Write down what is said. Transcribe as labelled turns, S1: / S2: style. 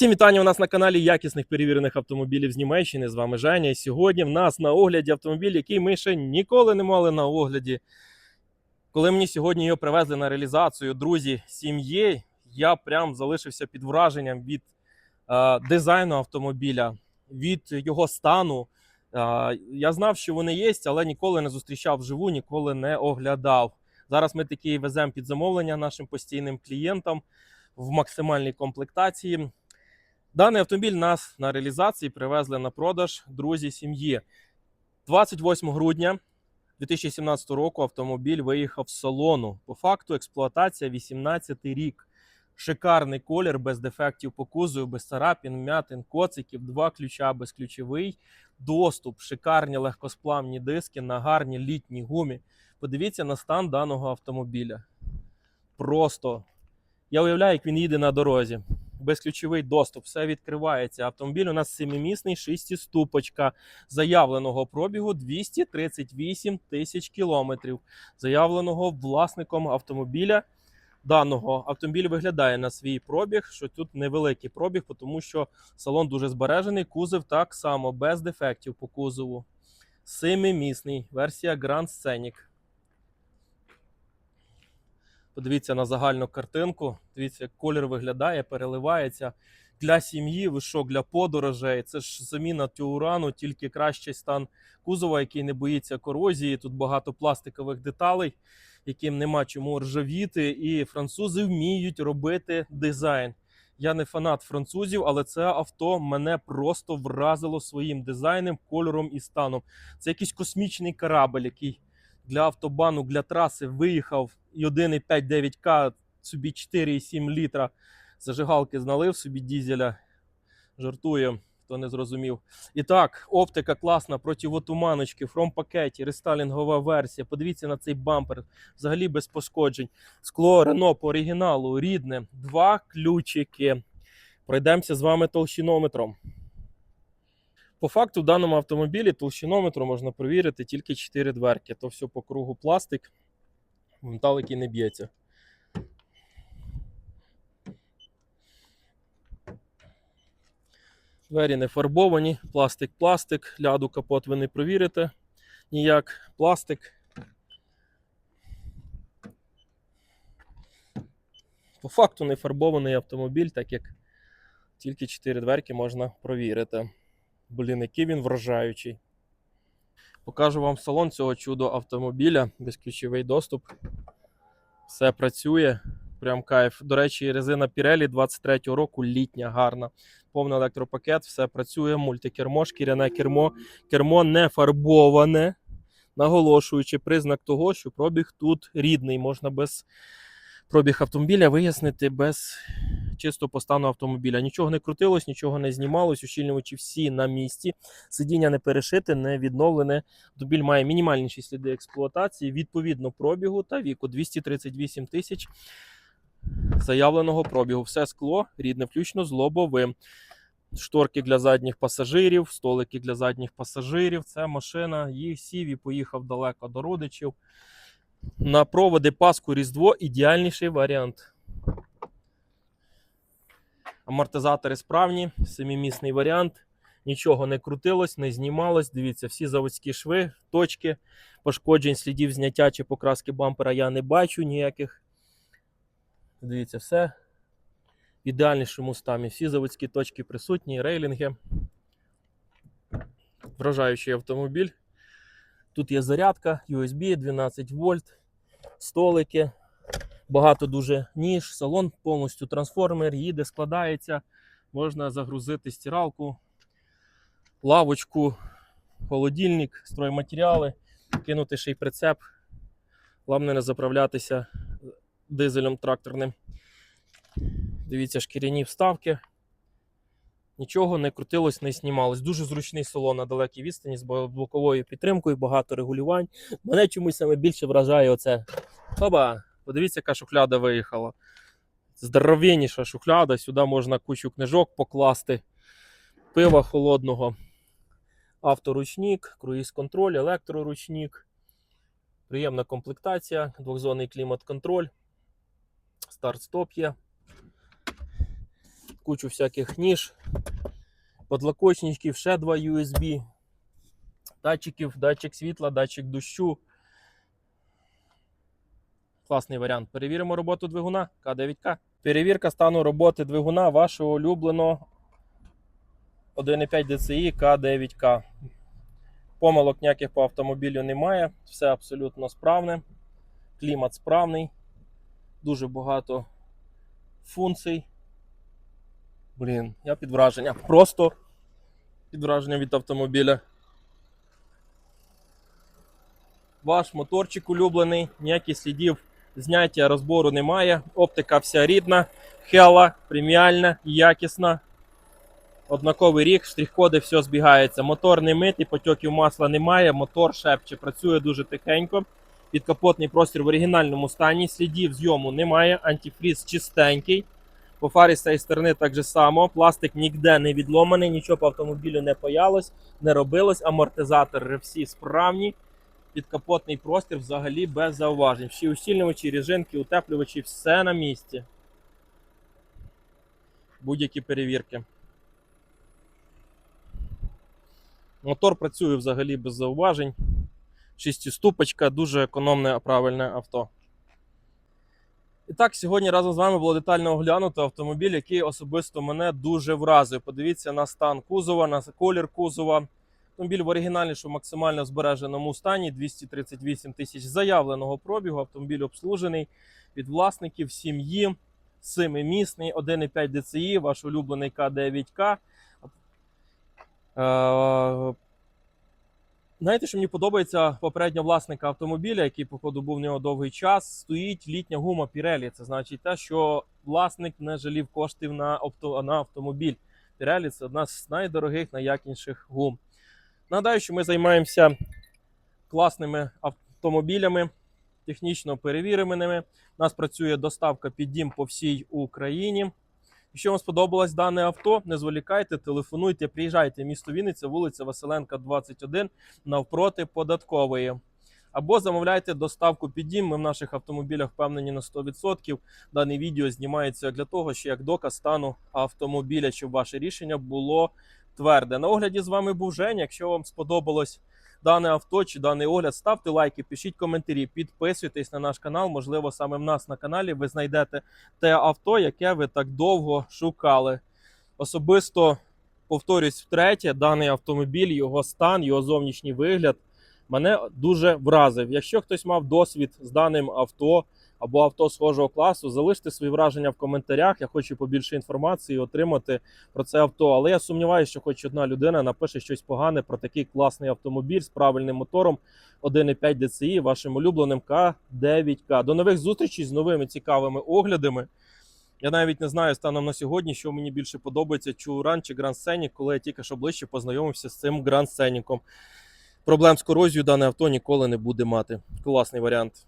S1: Всім вітання у нас на каналі якісних перевірених автомобілів з Німеччини. З вами Женя. І сьогодні в нас на огляді автомобіль, який ми ще ніколи не мали на огляді. Коли мені сьогодні його привезли на реалізацію, друзі, сім'ї, я прям залишився під враженням від е, дизайну автомобіля, від його стану. Е, я знав, що вони є, але ніколи не зустрічав вживу, ніколи не оглядав. Зараз ми такі веземо під замовлення нашим постійним клієнтам в максимальній комплектації. Даний автомобіль нас на реалізації привезли на продаж друзі сім'ї. 28 грудня 2017 року автомобіль виїхав з салону. По факту експлуатація 18 рік. Шикарний колір, без дефектів по кузову, без царапін, м'ятин, коциків, два ключа, безключовий доступ, шикарні легкосплавні диски на гарній літній гумі. Подивіться на стан даного автомобіля. Просто я уявляю, як він їде на дорозі безключовий доступ, все відкривається. Автомобіль у нас семимісний, шестиступочка заявленого пробігу 238 тисяч кілометрів. Заявленого власником автомобіля. Даного автомобіль виглядає на свій пробіг, що тут невеликий пробіг, тому що салон дуже збережений. Кузов так само без дефектів по кузову. Семимісний, версія Grand Scenic. Подивіться на загальну картинку. Дивіться, як колір виглядає, переливається. Для сім'ї, ви що, для подорожей. Це ж заміна тюрану, тільки кращий стан кузова, який не боїться корозії. Тут багато пластикових деталей, яким нема чому ржавіти. І французи вміють робити дизайн. Я не фанат французів, але це авто мене просто вразило своїм дизайном, кольором і станом. Це якийсь космічний корабль, який для автобану, для траси виїхав і 1,5 9К, собі 4,7 літра зажигалки зналив собі дізеля. Жартую, хто не зрозумів. І так, оптика класна, противотуманочки, фром-пакеті, рестайлінгова версія. Подивіться на цей бампер, взагалі без пошкоджень. Скло Рено по оригіналу, рідне, два ключики. Пройдемося з вами толщинометром. По факту, в даному автомобілі толщинометру можна перевірити тільки 4 дверки. То все по кругу пластик, метал, який не б'ється. Двері не фарбовані, пластик, пластик, ляду капот ви не провірите. Ніяк пластик. По факту не фарбований автомобіль, так як тільки 4 дверки можна провірити. Блін, який він вражаючий. Покажу вам салон цього чудо автомобіля, безключовий доступ. Все працює. Прям кайф. До речі, резина Pirelli 23-го року літня, гарна. Повний електропакет, все працює, мультикермо, шкіряне кермо. Кермо не фарбоване, наголошуючи признак того, що пробіг тут рідний. Можна без пробіг автомобіля вияснити без чисто по стану автомобіля. Нічого не крутилось, нічого не знімалось, ущільнювачі всі на місці. Сидіння не перешите, не відновлене. Автомобіль має мінімальніші сліди експлуатації, відповідно пробігу та віку 238 тисяч заявленого пробігу. Все скло рідне, включно з лобовим. Шторки для задніх пасажирів, столики для задніх пасажирів. Це машина. Їх сів і поїхав далеко до родичів. На проводи Паску Різдво ідеальніший варіант. Амортизатори справні, семимісний варіант. Нічого не крутилось, не знімалось. Дивіться, всі заводські шви, точки, пошкоджень, слідів зняття чи покраски бампера я не бачу ніяких. Дивіться, все в ідеальнішому стані. Всі заводські точки присутні, рейлінги. Вражаючий автомобіль. Тут є зарядка, USB 12 вольт, столики, багато дуже ніж, салон повністю трансформер, їде, складається. Можна загрузити стиралку, лавочку, холодильник, стройматеріали, кинути ще й прицеп. Головне не заправлятися дизелем тракторним. Дивіться, шкіряні вставки. Нічого не крутилось, не знімалось. Дуже зручний салон на далекій відстані з блоковою підтримкою, багато регулювань. Мене чомусь саме більше вражає оце. Оба! Подивіться, яка шухляда виїхала. Здоровенніша шухляда. Сюди можна кучу книжок покласти, пива холодного, авторучник, круїз-контроль, електроручник. Приємна комплектація, двохзонний клімат-контроль. Старт-стоп є. кучу всяких ніж, подлокочничків, ще два USB, датчиків, датчик світла, датчик дощу. Класний варіант. Перевіримо роботу двигуна К9К. Перевірка стану роботи двигуна вашого улюбленого 1,5 DCI К9К. Помилок ніяких по автомобілю немає, все абсолютно справне. Клімат справний, дуже багато функцій. Блін, я під враженням. Просто під враженням від автомобіля. Ваш моторчик улюблений, ніяких слідів зняття розбору немає. Оптика вся рідна, хела, преміальна, якісна. Однаковий рік, штрих-коди, все збігається. Мотор не митий, потьоків масла немає, мотор шепче, працює дуже тихенько. Підкапотний простір в оригінальному стані, слідів зйому немає, антифріз чистенький. По фарі з цієї сторони так же само. Пластик ніде не відломаний, нічого по автомобілю не паялось, не робилось. Амортизатори всі справні. Підкапотний простір взагалі без зауважень. Всі ущільнювачі, режинки, утеплювачі, все на місці. Будь-які перевірки. Мотор працює взагалі без зауважень. Шістіступочка, дуже економне, правильне авто. І так, сьогодні разом з вами було детально оглянуто автомобіль, який особисто мене дуже вразив. Подивіться на стан кузова, на колір кузова. Автомобіль в оригінальнішому максимально збереженому стані 238 тисяч заявленого пробігу. Автомобіль обслужений від власників сім'ї, семимісний, 1,5 DCI, ваш улюблений К9К. Е, Знаєте, що мені подобається попереднього власника автомобіля, який, походу, був в нього довгий час, стоїть літня гума Pirelli. Це значить те, що власник не жалів коштів на, автомобіль. Pirelli – це одна з найдорогих, найякніших гум. Нагадаю, що ми займаємося класними автомобілями, технічно перевіреними. У нас працює доставка під дім по всій Україні. Якщо вам сподобалось дане авто, не зволікайте, телефонуйте, приїжджайте в місто Вінниця, вулиця Василенка, 21, навпроти податкової. Або замовляйте доставку під дім. Ми в наших автомобілях впевнені на 100%. Дане відео знімається для того, що як доказ стану автомобіля, щоб ваше рішення було тверде. На огляді з вами був Женя. Якщо вам сподобалось дане авто чи даний огляд, ставте лайки, пишіть коментарі, підписуйтесь на наш канал. Можливо, саме в нас на каналі ви знайдете те авто, яке ви так довго шукали. Особисто повторюсь втретє, даний автомобіль, його стан, його зовнішній вигляд мене дуже вразив. Якщо хтось мав досвід з даним авто або авто схожого класу, залиште свої враження в коментарях. Я хочу побільше інформації отримати про це авто. Але я сумніваюся, що хоч одна людина напише щось погане про такий класний автомобіль з правильним мотором 1,5 DCI, вашим улюбленим К9К. До нових зустрічей з новими цікавими оглядами. Я навіть не знаю станом на сьогодні, що мені більше подобається, Чуран чи Grand Scenic, коли я тільки що ближче познайомився з цим Grand Scenic. Проблем з корозією дане авто ніколи не буде мати. Класний варіант.